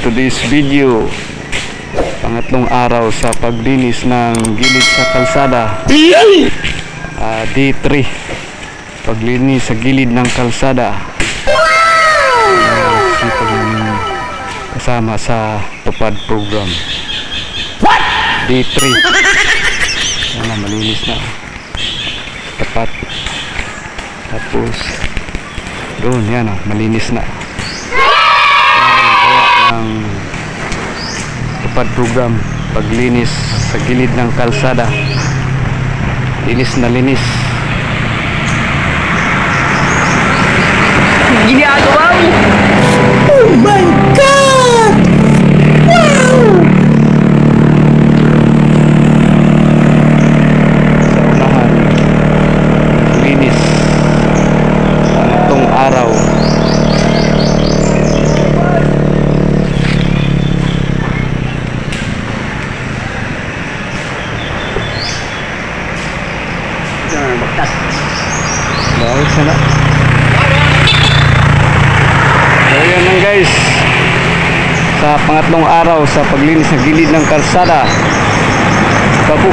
today's video. Pangatlong araw sa paglinis ng gilid sa kalsada. Ah, D3 paglinis sa gilid ng kalsada. Ng kasama sa tupad program. D3 yan na malinis na. Tapat. Tapos. Doon yan ah, malinis na tupad program paglinis sa gilid ng kalsada. Linis na linis Bekas. bawal sana so yun lang guys. Sa pangatlong araw sa paglinis ng gilid ng kalsada. Babu